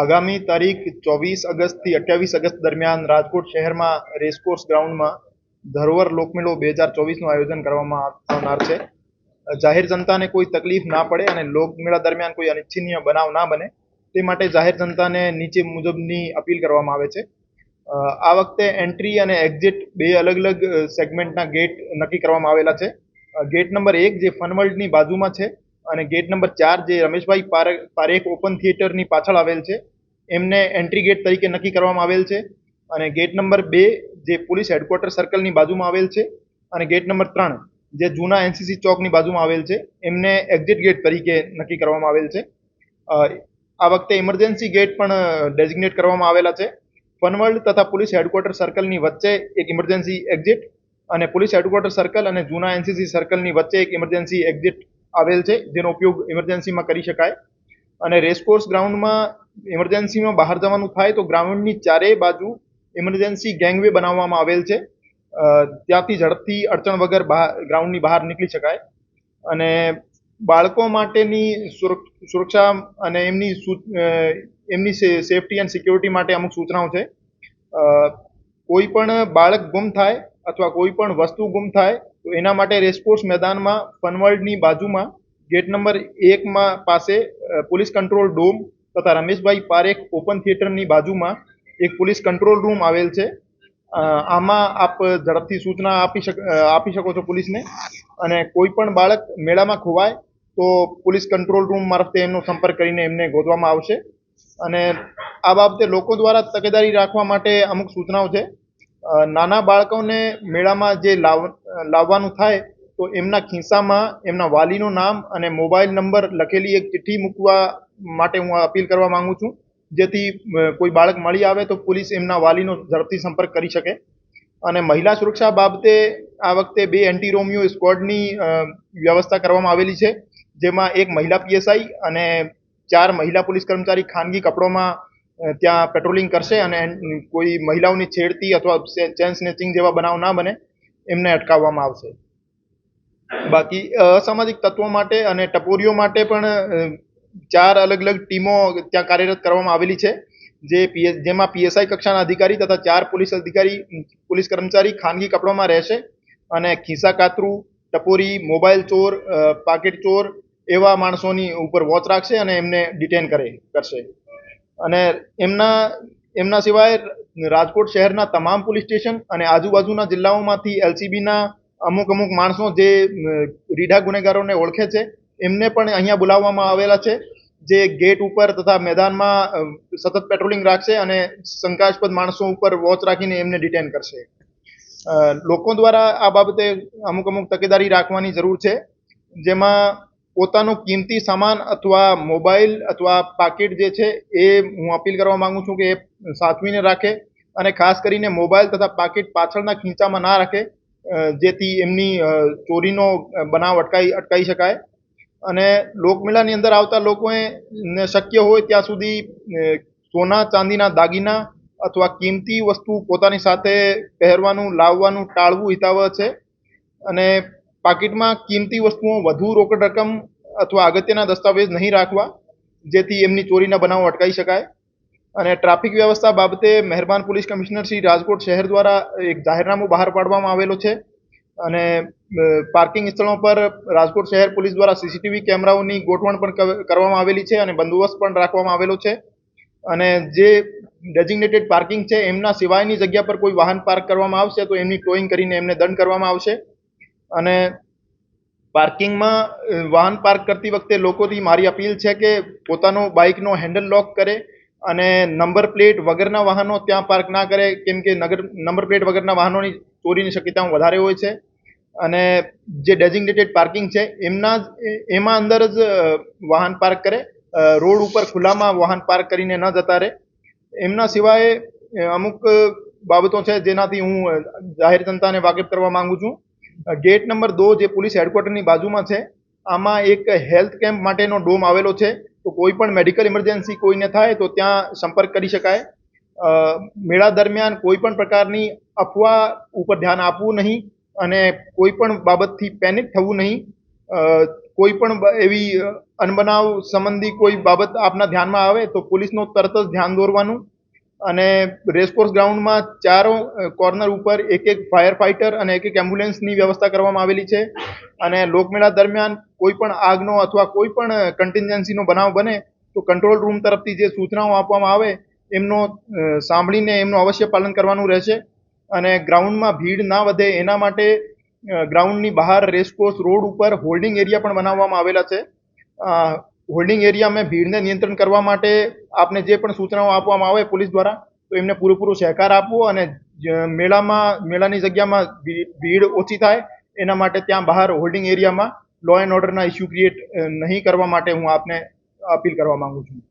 આગામી તારીખ ચોવીસ અગસ્ટથી અઠ્યાવીસ અગસ્ટ દરમિયાન રાજકોટ શહેરમાં રેસકોર્સ ગ્રાઉન્ડમાં ધરોહર લોકમેળો બે હજાર ચોવીસનું આયોજન કરવામાં આવનાર છે. જાહેર જનતાને કોઈ તકલીફ ના પડે અને લોકમેળા દરમિયાન કોઈ અનિચ્છનીય બનાવ ના બને, તે માટે જાહેર જનતાને નીચે મુજબની અપીલ કરવામાં આવે છે. આ વખતે એન્ટ્રી અને એક્ઝિટ બે અલગ અલગ સેગમેન્ટના ગેટ નક્કી કરવામાં આવેલા છે. ગેટ નંબર એક જે ફનવર્લ્ડની બાજુમાં છે અને ગેટ નંબર ચાર જે રમેશભાઈ પારેખ પારેખ ઓપન થિયેટરની પાછળ આવેલ છે, એમને એન્ટ્રી ગેટ તરીકે નક્કી કરવામાં આવેલ છે. અને ગેટ નંબર બે જે પોલીસ હેડક્વાર્ટર સર્કલની બાજુમાં આવેલ છે અને ગેટ નંબર ત્રણ જે જૂના એનસીસી ચોકની બાજુમાં આવેલ છે, એમને એક્ઝિટ ગેટ તરીકે નક્કી કરવામાં આવેલ છે. આ વખતે ઇમરજન્સી ગેટ પણ ડેઝિગ્નેટ કરવામાં આવેલા છે. ફનવર્લ્ડ તથા પોલીસ હેડક્વાર્ટર સર્કલની વચ્ચે એક ઇમરજન્સી એક્ઝિટ અને પોલીસ હેડક્વાર્ટર સર્કલ અને જૂના એનસીસી સર્કલની વચ્ચે એક ઇમરજન્સી એક્ઝિટ આવેલ છે, જેનો ઉપયોગ ઇમરજન્સીમાં કરી શકાય. અને રેસકોર્સ ગ્રાઉન્ડમાં ઇમરજન્સીમાં બહાર જવાનું થાય તો ગ્રાઉન્ડની ચારેય બાજુ ઇમરજન્સી ગેંગવે બનાવવામાં આવેલ છે. ત્યાંથી ઝડપથી અડચણ વગર ગ્રાઉન્ડની બહાર નીકળી શકાય. અને બાળકો માટેની સુરક્ષ- અને એમની એમની સેફટી એન્ડ સિક્યોરિટી માટે અમુક સૂચનાઓ છે. કોઈ પણ બાળક ગુમ થાય અથવા કોઈ પણ વસ્તુ ગુમ થાય તો એના માટે રેસકોર્સ મેદાનમાં ફનવર્લ્ડની બાજુમાં ગેટ નંબર એકમાં પાસે પોલીસ કંટ્રોલ ડોમ તથા રમેશભાઈ પારેખ ઓપન થિયેટરની બાજુમાં એક પોલીસ કંટ્રોલ રૂમ આવેલ છે. આમાં આપ ઝડપથી સૂચના આપી શક આપી શકો છો પોલીસને. અને કોઈ પણ બાળક મેળામાં ખોવાય તો પોલીસ કંટ્રોલ રૂમ મારફતે એમનો સંપર્ક કરીને એમને ગોતવામાં આવશે. અને આ બાબતે લોકો દ્વારા તકેદારી રાખવા માટે અમુક સૂચનાઓ છે. નાના બાળકોને મેળામાં જે લાવ, લાવવાનું થાય, તો એમના ખિસ્સામાં એમના વાલીનું નામ અને મોબાઈલ નંબર લખેલી એક ચિઠ્ઠી મૂકવા માટે હું અપીલ કરવા માંગુ છું. જેથી કોઈ બાળક મળી આવે તો પોલીસ એમના વાલીનો ઝડપથી સંપર્ક કરી શકે. અને મહિલા સુરક્ષા બાબતે આ વખતે બે એન્ટી રોમિયો સ્ક્વોડની વ્યવસ્થા કરવામાં આવેલી છે. જેમાં એક મહિલા પીએસઆઈ અને ચાર મહિલા પોલીસ કર્મચારી ખાનગી કપડોમાં ત્યાં પેટ્રોલિંગ કરશે અને કોઈ મહિલાઓની છેડતી અથવા ચેન સ્નેચિંગ જેવા બનાવ ના બને, એમને અટકાવવામાં આવશે. બાકી અસામાજિક તત્વો માટે અને ટપોરીઓ માટે પણ ચાર અલગ અલગ ટીમો ત્યાં કાર્યરત કરવામાં આવેલી છે. જે પીએસ જેમાં પીએસઆઈ કક્ષાના અધિકારી તથા ચાર પોલીસ અધિકારી, પોલીસ કર્મચારી ખાનગી કપડામાં રહેશે અને ખિસ્સા કાતરું, ટપોરી, મોબાઈલ ચોર પાકેટ ચોર એવા માણસોની ઉપર વોચ રાખશે અને એમને ડિટેન કરે, કરશે. અને એમના એમના સિવાય રાજકોટ શહેરના તમામ પોલીસ સ્ટેશન અને આજુબાજુના જિલ્લાઓમાંથી એલસીબીના અમુક અમુક માણસો જે રીઢા ગુનેગારોને ઓળખે છે, એમને પણ અહીંયા બોલાવવામાં આવેલા છે. જે ગેટ ઉપર તથા મેદાનમાં સતત પેટ્રોલિંગ રાખશે અને શંકાસ્પદ માણસો ઉપર વોચ રાખીને એમને ડિટેન કરશે. લોકો દ્વારા આ બાબતે અમુક અમુક તકેદારી રાખવાની જરૂર છે. જેમાં પોતાનો કિંમતી સામાન અથવા મોબાઈલ અથવા પાકીટ જે છે એ હું અપીલ કરવા માગું છું કે એ સાચવીને રાખે અને ખાસ કરીને મોબાઈલ તથા પાકીટ પાછળના ખીંચામાં ના રાખે જેથી એમની ચોરીનો બનાવ અટકાઈ અટકાઈ શકાય. અને લોકમેળાની અંદર આવતા લોકોએ ને શક્ય હોય ત્યાં સુધી સોના, ચાંદીના, દાગીના અથવા કિંમતી વસ્તુ પોતાની સાથે પહેરવાનું, લાવવાનું, ટાળવું હિતાવહ છે. અને પાકીટમાં કિંમતી વસ્તુઓ વધુ રોકડ રકમ અથવા અગત્યના દસ્તાવેજ નહીં રાખવા, જેથી એમની ચોરીના બનાવો અટકાવી શકાય. અને ટ્રાફિક વ્યવસ્થા બાબતે મહેરબાન પોલીસ કમિશનર શ્રી રાજકોટ શહેર દ્વારા એક જાહેરનામું બહાર પાડવામાં આવેલો છે. અને પાર્કિંગ સ્થળો પર રાજકોટ શહેર પોલીસ દ્વારા સીસીટીવી કેમેરાઓની ગોઠવણ પણ કરવામાં આવેલી છે અને બંદોબસ્ત પણ રાખવામાં આવેલો છે. અને જે ડેઝિગ્નેટેડ પાર્કિંગ છે, એમના સિવાયની જગ્યા પર કોઈ વાહન પાર્ક કરવામાં આવશે તો એમની ટોઈંગ કરીને એમને દંડ કરવામાં આવશે. અને પાર્કિંગમાં વાહન પાર્ક કરતી વખતે લોકોથી મારી અપીલ છે કે પોતાનો બાઇકનો હેન્ડલ લોક કરે અને નંબર પ્લેટ વગરના વાહનો ત્યાં પાર્ક ના કરે. કેમ કે નગર, નંબર પ્લેટ વગરના વાહનોની ચોરીની શક્યતાઓ વધારે હોય છે. અને જે ડેઝિગ્નેટેડ પાર્કિંગ છે, એમના એમાં અંદર જ વાહન પાર્ક કરે. રોડ ઉપર ખુલ્લામાં વાહન પાર્ક કરીને ન જતા રહે. એમના સિવાય અમુક બાબતો છે જેનાથી હું જાહેર જનતાને વાકેફ કરવા માંગુ છું. ગેટ નંબર દો જે પોલીસ હેડક્વાર્ટરની બાજુમાં છે, આમાં એક હેલ્થ કેમ્પ માટેનો ડોમ આવેલો છે. તો કોઈ પણ મેડિકલ ઇમરજન્સી કોઈને થાય તો ત્યાં સંપર્ક કરી શકાય. મેળા દરમિયાન કોઈ પણ પ્રકારની અફવા ઉપર ધ્યાન આપવું નહીં અને કોઈ પણ બાબતથી પેનિક થવું નહીં. કોઈ પણ એવી અનબનાવ સંબંધી કોઈ બાબત આપના ધ્યાનમાં આવે તો પોલીસનો તરત જ ધ્યાન દોરવાનું. અને રેસકોર્સ ગ્રાઉન્ડમાં ચારો કોર્નર ઉપર એક એક ફાયર ફાઇટર અને એક એક એમ્બ્યુલન્સની વ્યવસ્થા કરવામાં આવેલી છે. અને લોકમેળા દરમિયાન કોઈ પણ આગનો અથવા કોઈ પણ કન્ટિન્જન્સીનો બનાવ બને, તો કંટ્રોલ રૂમ તરફથી જે સૂચનાઓ આપવામાં આવે, એમનો સાંભળીને એમનું અવશ્ય પાલન કરવાનું રહેશે. અને ગ્રાઉન્ડમાં ભીડ ના વધે એના માટે ગ્રાઉન્ડની બહાર રેસકોર્સ રોડ ઉપર હોલ્ડિંગ એરિયા પણ બનાવવામાં આવેલા છે. અ, હોલ્ડિંગ એરિયામાં ભીડને નિયંત્રણ કરવા માટે આપને જે પણ સૂચનાઓ આપવામાં આવે પોલીસ દ્વારા તો એમને પૂરેપૂરો સહકાર આપવો અને મેળામાં મેળાની જગ્યામાં ભીડ ઓછી થાય એના માટે ત્યાં બહાર હોલ્ડિંગ એરિયામાં લો એન્ડ ઓર્ડરના ઇસ્યુ ક્રિએટ નહીં કરવા માટે હું આપને અપીલ કરવા માંગુ છું.